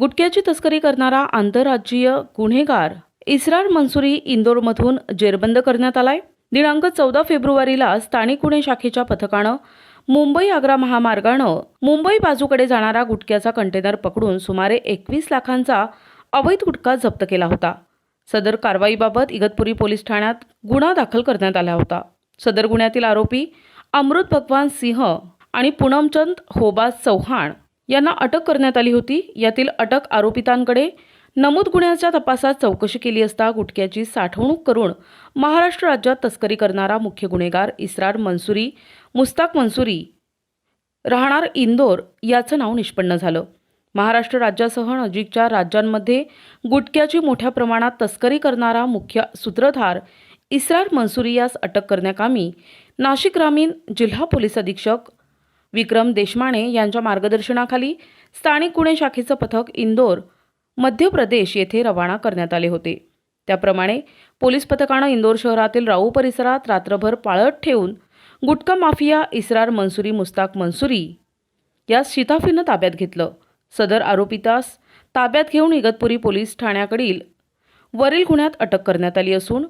गुटख्याची तस्करी करणारा आंतरराज्यीय गुन्हेगार इस्रार मंसुरी इंदोरमधून जेरबंद करण्यात आलाय. दिनांक चौदा फेब्रुवारीला स्थानिक गुन्हे शाखेच्या पथकानं मुंबई आग्रा महामार्गानं मुंबई बाजूकडे जाणारा गुटख्याचा कंटेनर पकडून सुमारे एकवीस लाखांचा अवैध गुटखा जप्त केला होता. सदर कारवाईबाबत इगतपुरी पोलीस ठाण्यात गुन्हा दाखल करण्यात आला होता. सदर गुन्ह्यातील आरोपी अमृत भगवान सिंह आणि पूनमचंद होबा चव्हाण यांना अटक करण्यात आली होती. यातील अटक आरोपितांकडे नमूद गुन्ह्याच्या तपासात चौकशी केली असता गुटख्याची साठवणूक करून महाराष्ट्र राज्यात तस्करी करणारा मुख्य गुन्हेगार इस्रार मंसुरी मुस्ताक मंसुरी राहणार इंदोर याचं नाव निष्पन्न झालं. महाराष्ट्र राज्यासह नजीकच्या राज्यांमध्ये गुटख्याची मोठ्या प्रमाणात तस्करी करणारा मुख्य सूत्रधार इस्रार मंसुरी यास अटक करण्याकामी नाशिक ग्रामीण जिल्हा पोलीस अधीक्षक विक्रम देशमाने यांच्या मार्गदर्शनाखाली स्थानिक गुन्हे शाखेचं पथक इंदोर मध्य प्रदेश येथे रवाना करण्यात आले होते. त्याप्रमाणे पोलीस पथकानं इंदोर शहरातील राऊ परिसरात रात्रभर पाळत ठेवून गुटखा माफिया इस्रार मंसुरी मुस्ताक मंसुरी या शिताफीनं ताब्यात घेतलं. सदर आरोपितास ताब्यात घेऊन इगतपुरी पोलीस ठाण्याकडील वरील गुन्ह्यात अटक करण्यात आली असून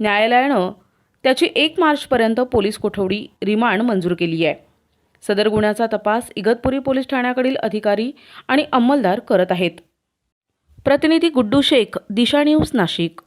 न्यायालयानं त्याची एक मार्चपर्यंत पोलीस कोठडी रिमांड मंजूर केली आहे. सदर गुन्ह्याचा तपास इगतपुरी पोलीस ठाण्याकडील अधिकारी आणि अंमलदार करत आहेत. प्रतिनिधी गुड्डू शेख दिशा न्यूज नाशिक.